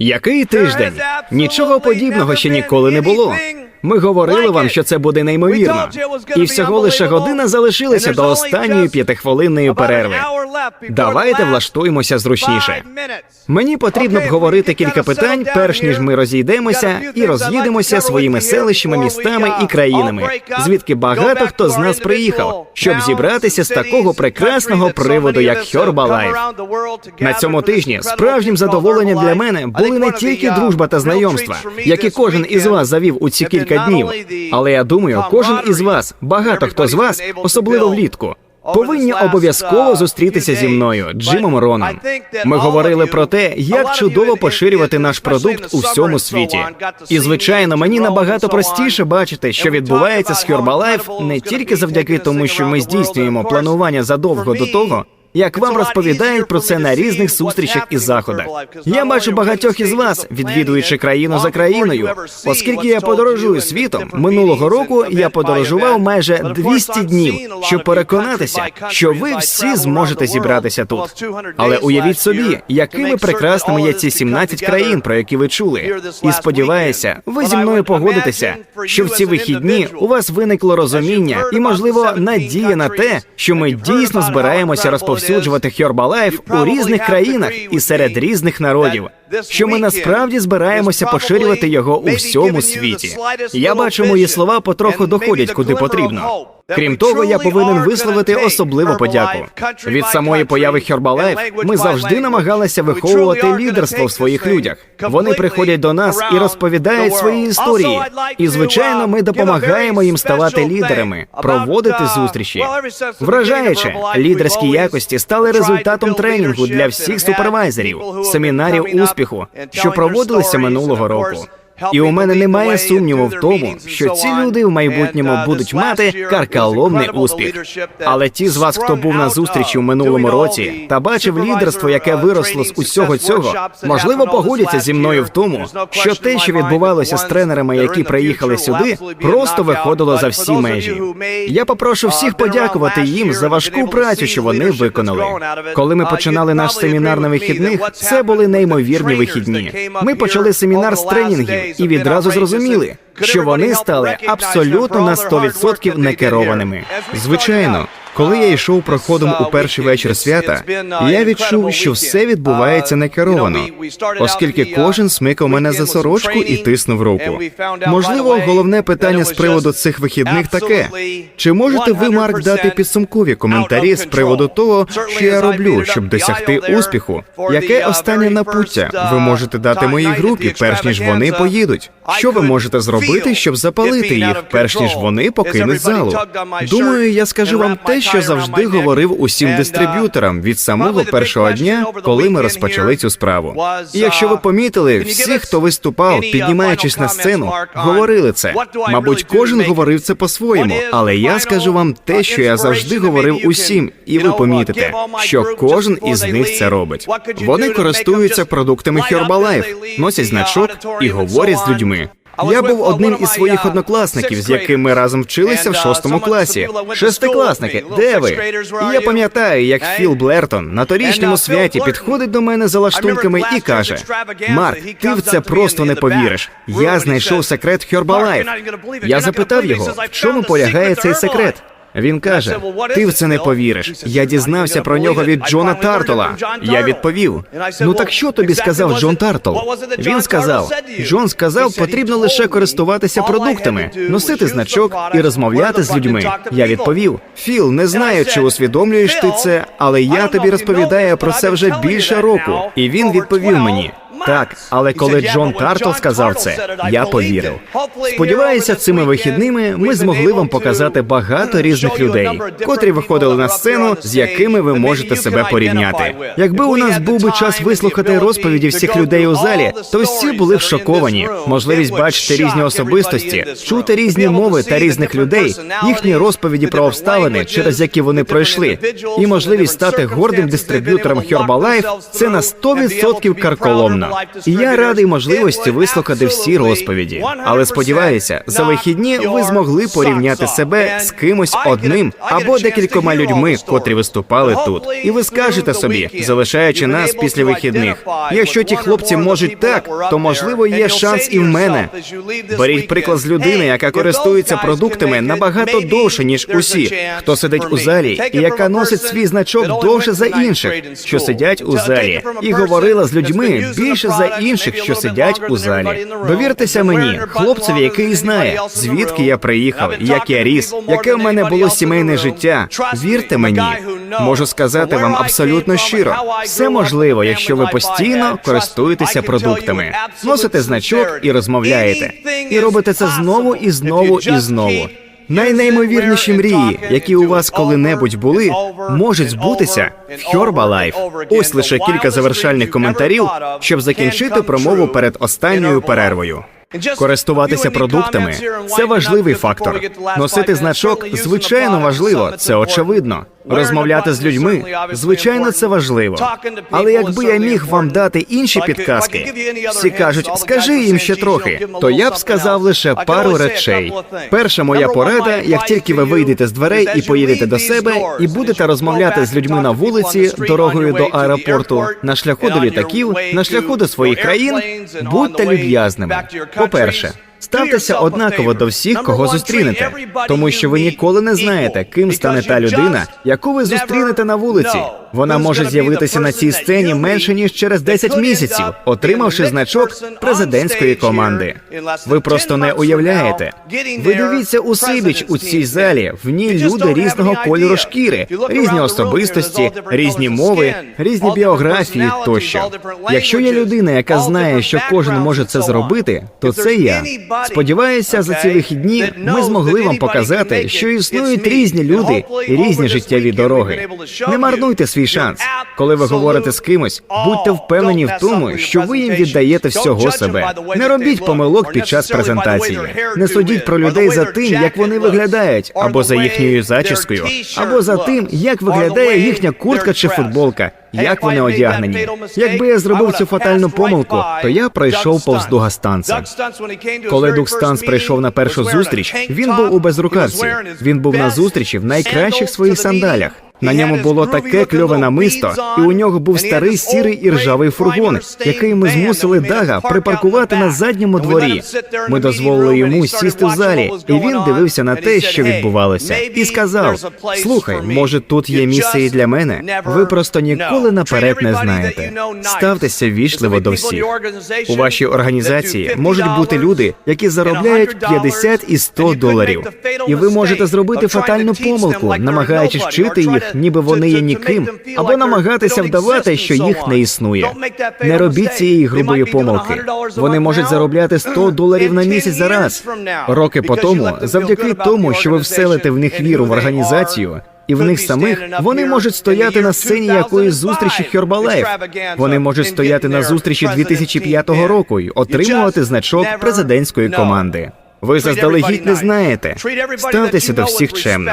Який тиждень? Нічого подібного ще ніколи не було. Ми говорили вам, що це буде неймовірно. І всього лише година залишилася до останньої п'ятихвилинної перерви. Давайте влаштуємося зручніше. Мені потрібно обговорити кілька питань, перш ніж ми розійдемося і роз'їдемося своїми селищами, містами і країнами, звідки багато хто з нас приїхав, щоб зібратися з такого прекрасного приводу, як Herbalife. На цьому тижні справжнім задоволенням для мене були не тільки дружба та знайомства, які кожен із вас завів у ці кілька днів. Але я думаю, кожен із вас, багато хто з вас, особливо влітку. Повинні обов'язково зустрітися зі мною, Джимом Роном. Ми говорили про те, як чудово поширювати наш продукт у всьому світі. І звичайно, мені набагато простіше бачити, що відбувається з Herbalife не тільки завдяки тому, що ми здійснюємо планування задовго до того. Як вам розповідають про це на різних зустрічах і заходах. Я бачу багатьох із вас, відвідуючи країну за країною. Оскільки я подорожую світом, минулого року я подорожував майже 200 днів, щоб переконатися, що ви всі зможете зібратися тут. Але уявіть собі, якими прекрасними є ці 17 країн, про які ви чули. І сподіваюся, ви зі мною погодитеся, що в ці вихідні у вас виникло розуміння і, можливо, надія на те, що ми дійсно збираємося розповсюджувати Herbalife у різних країнах і серед різних народів. Що ми насправді збираємося поширювати його у всьому світі. Я бачу, мої слова потроху доходять куди потрібно. Крім того, я повинен висловити особливу подяку. Від самої появи Herbalife ми завжди намагалися виховувати лідерство в своїх людях. Вони приходять до нас і розповідають свої історії. І звичайно, ми допомагаємо їм ставати лідерами, проводити зустрічі. Вражаюче, лідерські якості стали результатом тренінгу для всіх супервайзерів, семінарів успіху, що проводилися минулого року. І у мене немає сумніву в тому, що ці люди в майбутньому будуть мати каркаломний успіх. Але ті з вас, хто був на зустрічі в минулому році та бачив лідерство, яке виросло з усього цього, можливо, погодяться зі мною в тому, що те, що відбувалося з тренерами, які приїхали сюди, просто виходило за всі межі. Я попрошу всіх подякувати їм за важку працю, що вони виконали. Коли ми починали наш семінар на вихідних, це були неймовірні вихідні. Ми почали семінар з тренінгів і відразу зрозуміли, що вони стали абсолютно на 100% некерованими. Звичайно, коли я йшов проходом у перший вечір свята, я відчув, що все відбувається некеровано, оскільки кожен смикав мене за сорочку і тиснув руку. Можливо, головне питання з приводу цих вихідних таке: чи можете ви, Марк, дати підсумкові коментарі з приводу того, що я роблю, щоб досягти успіху? Яке останнє напуття ви можете дати моїй групі, перш ніж вони поїдуть? Що ви можете зробити, щоб запалити їх, перш ніж вони покинуть залу? Думаю, я скажу вам те, що завжди говорив усім дистриб'юторам від самого першого дня, коли ми розпочали цю справу. Якщо ви помітили, всі, хто виступав, піднімаючись на сцену, говорили це. Мабуть, кожен говорив це по-своєму, але я скажу вам те, що я завжди говорив усім, і ви помітите, що кожен із них це робить. Вони користуються продуктами Herbalife, носять значок і говорять з людьми. Я був одним із своїх однокласників, з яким ми разом вчилися в шостому класі. Шестикласники, де ви? І я пам'ятаю, як Філ Блертон на торічному святі підходить до мене за лаштунками і каже: Марк, ти в це просто не повіриш. Я знайшов секрет Herbalife. Я запитав його, в чому полягає цей секрет. Він каже: ти в це не повіриш. Я дізнався про нього від Джона Тартола. Я відповів: Ну так що тобі сказав Джон Тартл? Він сказав: Джон сказав, потрібно лише користуватися продуктами, носити значок і розмовляти з людьми. Я відповів: Філ, не знаю, чи усвідомлюєш ти це, але я тобі розповідаю про це вже більше року. І він відповів мені. Так, але коли Джон Тартл сказав це, я повірив. Сподіваюся, цими вихідними ми змогли вам показати багато різних людей, котрі виходили на сцену, з якими ви можете себе порівняти. Якби у нас був би час вислухати розповіді всіх людей у залі, то всі були б шоковані. Можливість бачити різні особистості, чути різні мови та різних людей, їхні розповіді про обставини, через які вони пройшли, і можливість стати гордим дистриб'ютором Herbalife – це на 100% карколомно. І я радий можливості вислухати всі розповіді. Але сподіваюся, за вихідні ви змогли порівняти себе з кимось одним або декількома людьми, котрі виступали тут. І ви скажете собі, залишаючи нас після вихідних. Якщо ті хлопці можуть так, то можливо є шанс і в мене. Беріть приклад з людини, яка користується продуктами набагато довше ніж усі, хто сидить у залі, і яка носить свій значок довше за інших, що сидять у залі, і говорила з людьми більше за інших, що сидять у залі. Довіртеся мені, хлопцеві, який знає, звідки я приїхав, як я ріс, яке в мене було сімейне життя. Вірте мені, можу сказати вам абсолютно щиро. Все можливо, якщо ви постійно користуєтеся продуктами, носите значок і розмовляєте, і робите це знову і знову і знову. Найнеймовірніші мрії, які у вас коли-небудь були, можуть збутися в Herbalife. Ось лише кілька завершальних коментарів, щоб закінчити промову перед останньою перервою. Користуватися продуктами це важливий фактор. Носити значок звичайно важливо, це очевидно. Розмовляти з людьми звичайно це важливо. Але якби я міг вам дати інші підказки, всі кажуть, скажи їм ще трохи, то я б сказав лише пару речей. Перша моя порада, як тільки ви вийдете з дверей і поїдете до себе, і будете розмовляти з людьми на вулиці, дорогою до аеропорту, на шляху до літаків, на шляху до своїх країн, будьте люб'язними. По-перше, Ставтеся однаково до всіх, кого зустрінете, тому що ви ніколи не знаєте, ким стане та людина, яку ви зустрінете на вулиці. Вона може з'явитися на цій сцені менше ніж через 10 місяців, отримавши значок президентської команди. Ви просто не уявляєте. Ви дивіться у Сибіч у цій залі. В ній люди різного кольору шкіри, різні особистості, різні мови, різні біографії тощо. Якщо є людина, яка знає, що кожен може це зробити, то це я. Сподіваюся, за ці вихідні ми змогли вам показати, що існують різні люди і різні життєві дороги. Не марнуйте свій шанс. Коли ви говорите з кимось, будьте впевнені в тому, що ви їм віддаєте всього себе. Не робіть помилок під час презентації. Не судіть про людей за тим, як вони виглядають, або за їхньою зачіскою, або за тим, як виглядає їхня куртка чи футболка. Як вони одягнені? Якби я зробив цю фатальну помилку, то я пройшов повз Дуга Станса. Коли Дуг Станс прийшов на першу зустріч, він був у безрукавці. Він був на зустрічі в найкращих своїх сандалях. На ньому було таке кльове намисто, і у нього був старий сірий і ржавий фургон, який ми змусили Дага припаркувати на задньому дворі. Ми дозволили йому сісти в залі, і він дивився на те, що відбувалося, і сказав: Слухай, може, тут є місце і для мене? Ви просто ніколи наперед не знаєте. Ставтеся вічливо до всіх. У вашій організації можуть бути люди, які заробляють 50 і 100 доларів. І ви можете зробити фатальну помилку, намагаючись вчити їх ніби вони є ніким, або намагатися вдавати, що їх не існує. Не робіть цієї грубої помилки. Вони можуть заробляти 100 доларів на місяць за раз. Роки по тому, завдяки тому, що ви вселите в них віру в організацію. І в них самих вони можуть стояти на сцені якоїсь зустрічі Herbalife. Вони можуть стояти на зустрічі 2005 року і отримувати значок президентської команди. Ви заздалегідь не знаєте. Ставтеся до всіх чемно.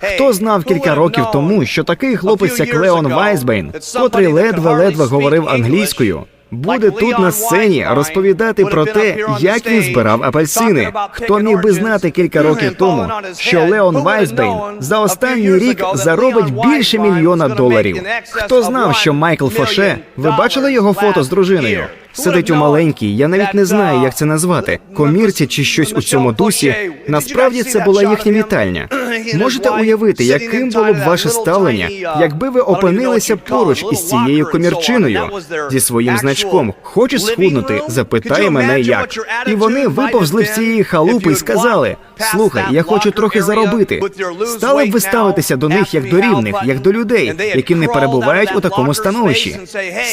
Хто знав кілька років тому, що такий хлопець, як Леон Вайсбейн, котрий ледве-ледве говорив англійською, буде тут на сцені розповідати про те, як він збирав апельсини. Хто міг би знати кілька років тому, що Леон Вайсбейн за останній рік заробить більше мільйона доларів? Хто знав, що Майкл Фоше, ви бачили його фото з дружиною? Сидить у маленькій, я навіть не знаю, як це назвати, комірці чи щось у цьому дусі. Насправді це була їхня вітальня. Можете уявити, яким було б ваше ставлення, якби ви опинилися поруч із цією комірчиною зі своїм значком. Хочеш схуднути? Запитай мене як. І вони виповзли в цієї халупи і сказали: Слухай, я хочу трохи заробити. Стали б ви ставитися до них як до рівних, як до людей, які не перебувають у такому становищі.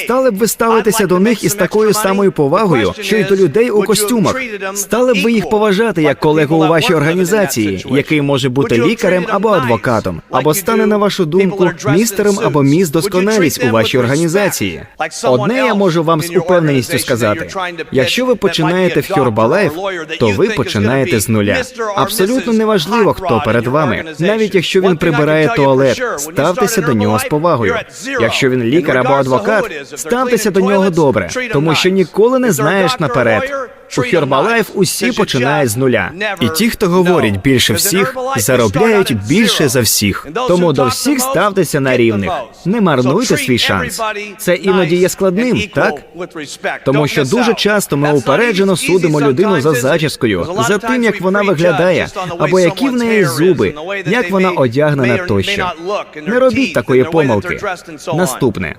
Стали б ви ставитися до них із такою самою повагою, що й до людей у костюмах. Стали б ви їх поважати як колегу у вашій організації, який може бути лікарем або адвокатом, або стане на вашу думку містером або міс досконалість у вашій організації. Одне я можу вам з упевненістю сказати: якщо ви починаєте в Herbalife, то ви починаєте з нуля. Абсолютно неважливо, хто перед вами, навіть якщо він прибирає туалет, ставтеся до нього з повагою. Якщо він лікар або адвокат, ставтеся до нього добре, тому що ніколи не знаєш наперед. У Herbalife усі починають з нуля, і ті, хто говорять більше всіх, заробляють більше за всіх. Тому до всіх ставтеся на рівних. Не марнуйте свій шанс. Це іноді є складним, так? Тому що дуже часто ми упереджено судимо людину за зачіскою, за тим, як вона виглядає, або які в неї зуби, як вона одягнена тощо. Не робіть такої помилки. Наступне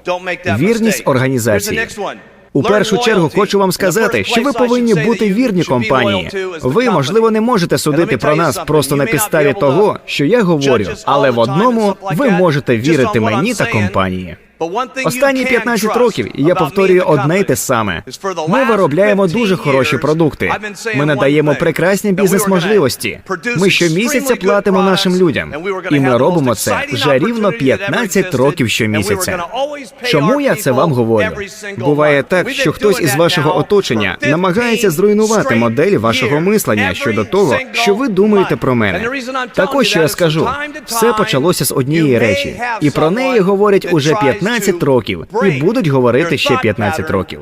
вірність організації. У першу чергу хочу вам сказати, що ви повинні бути вірні компанії. Ви, можливо, не можете судити про нас просто на підставі того, що я говорю, але в одному ви можете вірити мені та компанії. Останні 15 років я повторюю одне й те саме. Ми виробляємо дуже хороші продукти. Ми надаємо прекрасні бізнес-можливості. Ми щомісяця платимо нашим людям, і ми робимо це вже рівно 15 років щомісяця. Чому я це вам говорю? Буває так, що хтось із вашого оточення намагається зруйнувати модель вашого мислення щодо того, що ви думаєте про мене. Також що я скажу, все почалося з однієї речі, і про неї говорять уже 15 15 років і будуть говорити ще 15 років.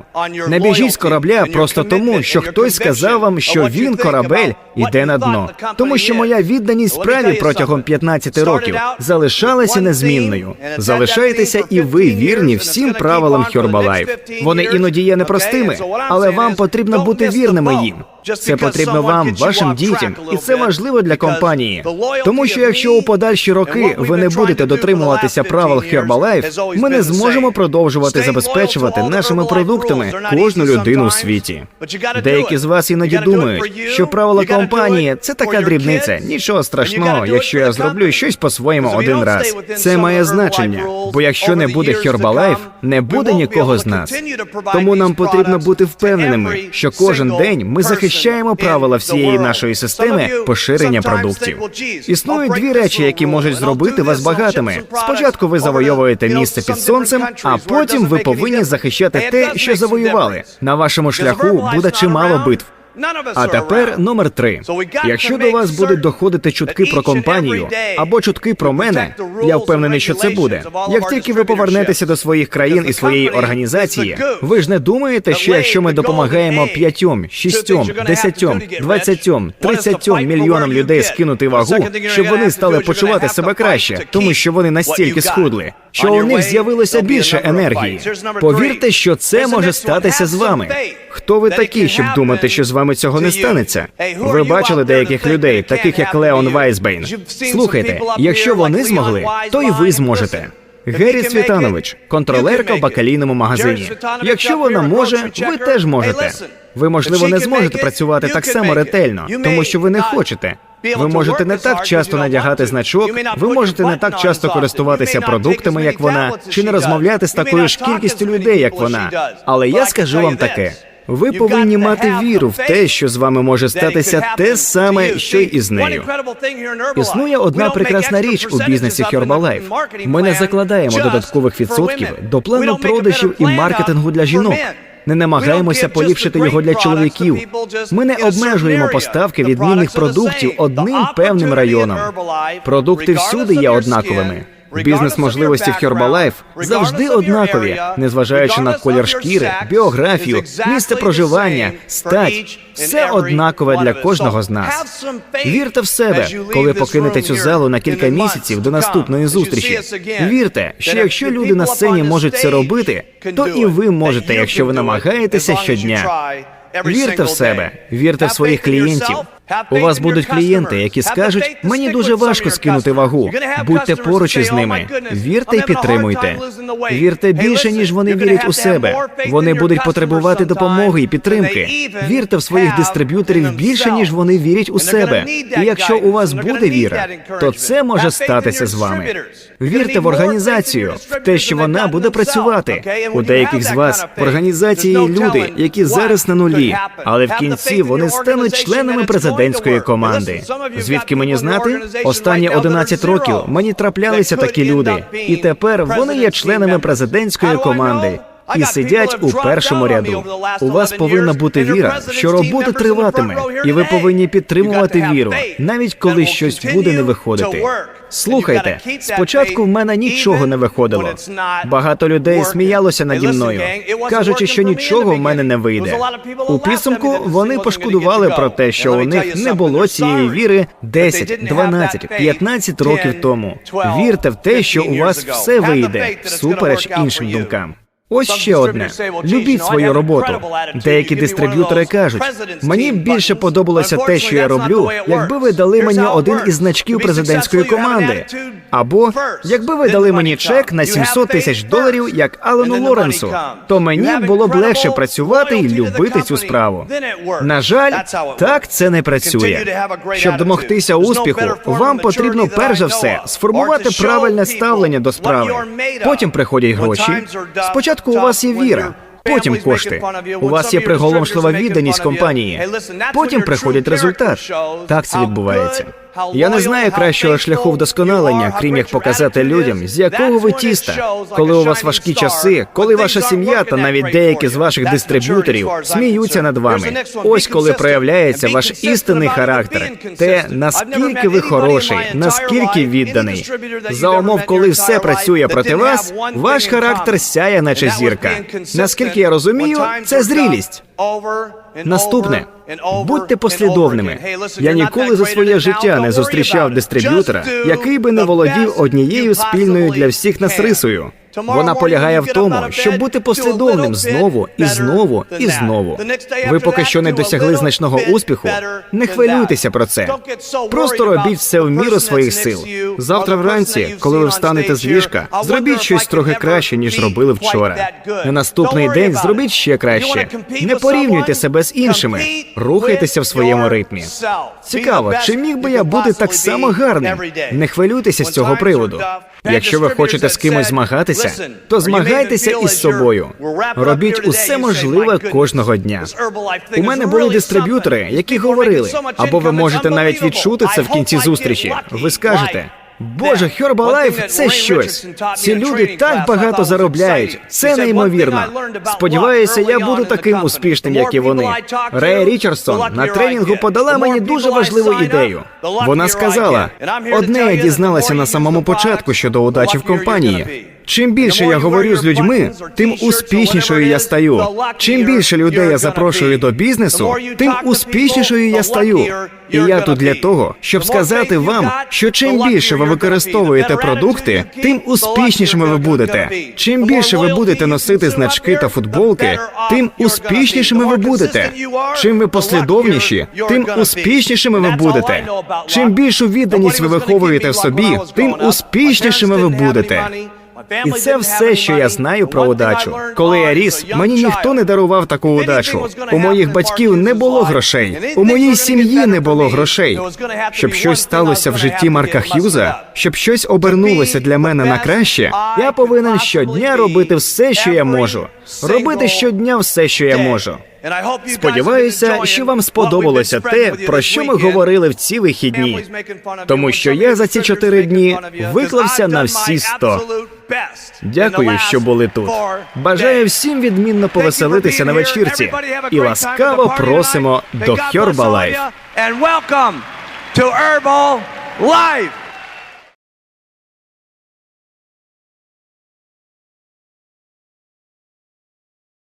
Не біжіть з корабля просто тому, що хтось сказав вам, що він корабель іде на дно. Тому що моя відданість справі протягом 15 років залишалася незмінною. Залишайтеся і ви вірні всім правилам Herbalife. Вони іноді є непростими, але вам потрібно бути вірними їм. Це потрібно вам, вашим дітям, і це важливо для компанії. Тому що якщо у подальші роки ви не будете дотримуватися правил Herbalife, ми не зможемо продовжувати забезпечувати нашими продуктами кожну людину у світі. Деякі з вас іноді думають, що правила компанії це така дрібниця, нічого страшного, якщо я зроблю щось по-своєму один раз. Це має значення, бо якщо не буде Herbalife, не буде нікого з нас. Тому нам потрібно бути впевненими, що кожен день ми захищаємо правила всієї нашої системи поширення продуктів. Існують дві речі, які можуть зробити вас багатими. Спочатку ви завойовуєте місце під сонцем, а потім ви повинні захищати те, що завоювали. На вашому шляху буде чимало битв. А тепер номер три. Якщо до вас будуть доходити чутки про компанію або чутки про мене, я впевнений, що це буде. Як тільки ви повернетеся до своїх країн і своєї організації, ви ж не думаєте, що якщо ми допомагаємо п'ятьом, шістьом, десятьом, двадцятьом, тридцятьом мільйонам людей скинути вагу, щоб вони стали почувати себе краще, тому що вони настільки схудли, що у них з'явилося більше енергії. Повірте, що це може статися з вами. Хто ви такі, щоб думати, що з вами цього не станеться? Ви бачили деяких людей, таких як Леон Вайсбейн. Слухайте, якщо вони змогли, то і ви зможете. Гері Цвітанович, контролерка в бакалійному магазині. Якщо вона може, ви теж можете. Ви можливо не зможете працювати так само ретельно, тому що ви не хочете. Ви можете не так часто надягати значок, ви можете не так часто користуватися продуктами, як вона, чи не розмовляти з такою ж кількістю людей, як вона. Але я скажу вам таке. Ви повинні мати віру в те, що з вами може статися те саме, що й із нею. Існує одна прекрасна річ у бізнесі Herbalife. Ми не закладаємо додаткових відсотків до плану продажів і маркетингу для жінок. Не намагаємося поліпшити його для чоловіків. Ми не обмежуємо поставки відмінних продуктів одним певним районом. Продукти всюди є однаковими. Бізнес-можливості в Herbalife завжди однакові, незважаючи на колір шкіри, біографію, місце проживання, стать. Все однакове для кожного з нас. Вірте в себе, коли покинете цю залу на кілька місяців до наступної зустрічі. Вірте, що якщо люди на сцені можуть це робити, то і ви можете, якщо ви намагаєтеся щодня. Вірте в себе, вірте в своїх клієнтів. У вас будуть клієнти, які скажуть, мені дуже важко скинути вагу. Будьте поруч із ними. Вірте і підтримуйте. Вірте більше, ніж вони вірять у себе. Вони будуть потребувати допомоги і підтримки. Вірте в своїх дистриб'юторів більше, ніж вони вірять у себе. І якщо у вас буде віра, то це може статися з вами. Вірте в організацію, в те, що вона буде працювати. У деяких з вас в організації люди, які зараз на нулі, але в кінці вони стануть членами президента президентської команди. Звідки мені знати? Останні 11 років мені траплялися такі люди, і тепер вони є членами президентської команди. І сидять у першому ряду. У вас повинна бути віра, що робота триватиме, і ви повинні підтримувати віру, навіть коли щось буде не виходити. Слухайте, спочатку в мене нічого не виходило. Багато людей сміялося наді мною, кажучи, що нічого в мене не вийде. У підсумку вони пошкодували про те, що у них не було цієї віри 10, 12, 15 років тому. Вірте в те, що у вас все вийде, всупереч іншим думкам. Ось ще одне. Любіть свою роботу. Деякі дистриб'ютори кажуть, мені б більше подобалося те, що я роблю, якби ви дали мені один із значків президентської команди. Або якби ви дали мені чек на 700 тисяч доларів, як Алену Лоренсу, то мені було б легше працювати і любити цю справу. На жаль, так це не працює. Щоб домогтися успіху, вам потрібно перш за все сформувати правильне ставлення до справи. Потім приходять гроші. Спочатку у вас є віра. Потім кошти. У вас є приголомшлива відданість компанії. Потім приходить результат. Так це відбувається. Я не знаю кращого шляху вдосконалення, крім як показати людям, з якого ви тіста, коли у вас важкі часи, коли ваша сім'я та навіть деякі з ваших дистриб'юторів сміються над вами. Ось коли проявляється ваш істинний характер, те наскільки ви хороший, наскільки відданий. За умов, коли все працює проти вас, ваш характер сяє, наче зірка. Наскільки я розумію, це зрілість. Наступне будьте послідовними. Я ніколи за своє життя не зустрічав дистриб'ютора, який би не володів однією спільною для всіх нас рисою. Вона полягає в тому, щоб бути послідовним знову і знову і знову. Ви поки що не досягли значного успіху. Не хвилюйтеся про це. Просто робіть все в міру своїх сил. Завтра вранці, коли ви встанете з ліжка, зробіть щось трохи краще, ніж робили вчора. На наступний день зробіть ще краще. Не порівнюйте себе з іншими. Рухайтеся в своєму ритмі. Цікаво, чи міг би я бути так само гарним? Не хвилюйтеся з цього приводу. Якщо ви хочете з кимось змагатися, то змагайтеся із собою. Робіть усе можливе кожного дня. У мене були дистриб'ютори, які говорили, або ви можете навіть відчути це в кінці зустрічі. Ви скажете. Боже, Herbalife – це щось. Ці люди так багато заробляють. Це неймовірно. Сподіваюся, я буду таким успішним, як і вони. Рея Річардсон на тренінгу подала мені дуже важливу ідею. Вона сказала: одне я дізналася на самому початку щодо удачі в компанії. Чим більше я говорю з людьми, тим успішнішою я стаю. Чим більше людей я запрошую до бізнесу, тим успішнішою я стаю. І я тут для того, щоб сказати вам, що чим більше ви використовуєте продукти, тим успішнішими ви будете. Чим більше ви будете носити значки та футболки, тим успішнішими ви будете. Чим ви послідовніші, тим успішнішими ви будете. Чим більшу відданість ви виховуєте в собі, тим успішнішими ви будете. І це все, що я знаю про удачу. Коли я ріс, мені ніхто не дарував таку удачу. У моїх батьків не було грошей. У моїй сім'ї не було грошей. Щоб щось сталося в житті Марка Х'юза, щоб щось обернулося для мене на краще. Я повинен щодня робити все, що я можу. Робити щодня все, що я можу. Сподіваюся, що вам сподобалося те, про що ми говорили в ці вихідні. Тому що я за ці чотири дні виклався на всі сто. Дякую, що були тут. Бажаю всім відмінно повеселитися на вечірці і ласкаво просимо до Herbalife. Life.